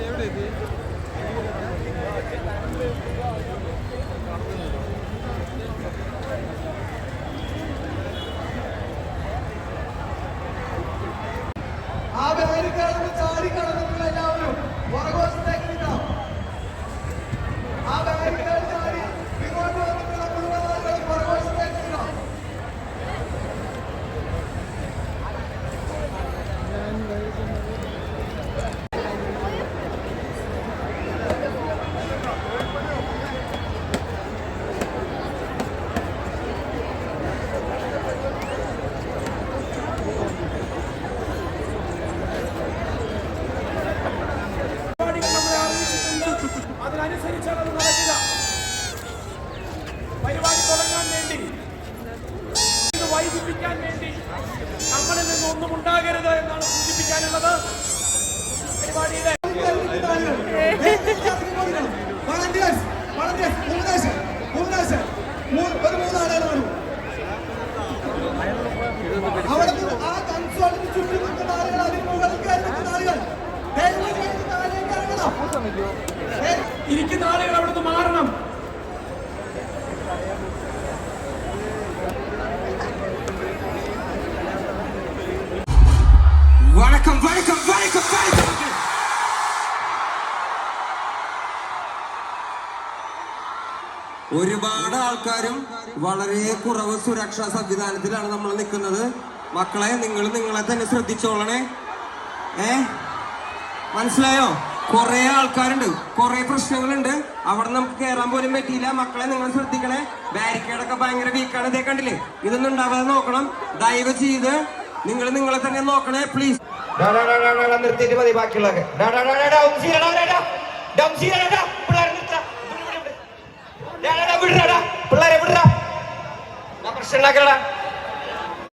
ആ ചാടി ചാടിക്കളഞ്ഞിട്ടുള്ള എല്ലാവരും പുറകോസ് അനുസരിച്ചാണ് അത് നടക്കുക. പരിപാടി തുടങ്ങാൻ വേണ്ടി ഇത് വൈകിപ്പിക്കാൻ വേണ്ടി നമ്മളിൽ നിന്ന് ഒന്നും ഉണ്ടാകരുത് എന്നാണ് സൂചിപ്പിക്കാനുള്ളത്. പരിപാടിയുടെ ഇരിക്കുന്ന ആളുകൾ അവിടുന്ന് മാറണം. ഒരുപാട് ആൾക്കാരും വളരെ കുറവ് സുരക്ഷാ സംവിധാനത്തിലാണ് നമ്മൾ നിൽക്കുന്നത്. മക്കളെ നിങ്ങൾ നിങ്ങളെ തന്നെ ശ്രദ്ധിച്ചോളണേ. ഏ? മനസ്സിലായോ? കുറെ ആൾക്കാരുണ്ട്. കുറെ പ്രശ്നങ്ങളുണ്ട്. അവിടെ നമുക്ക് കയറാൻ പോലും പറ്റിയില്ല. മക്കളെ നിങ്ങൾ ശ്രദ്ധിക്കണേ. ബാരിക്കേഡൊക്കെ ഭയങ്കര വീക്കാണ് ഇതേ കണ്ടില്ലേ? ഇതൊന്നും ഉണ്ടാവാതെ നോക്കണം. ദയവ് ചെയ്ത് നിങ്ങൾ നിങ്ങളെ തന്നെ നോക്കണേ പ്ലീസ് നിർത്തിയിട്ട് മതി ബാക്കിയുള്ളതൊക്കെ.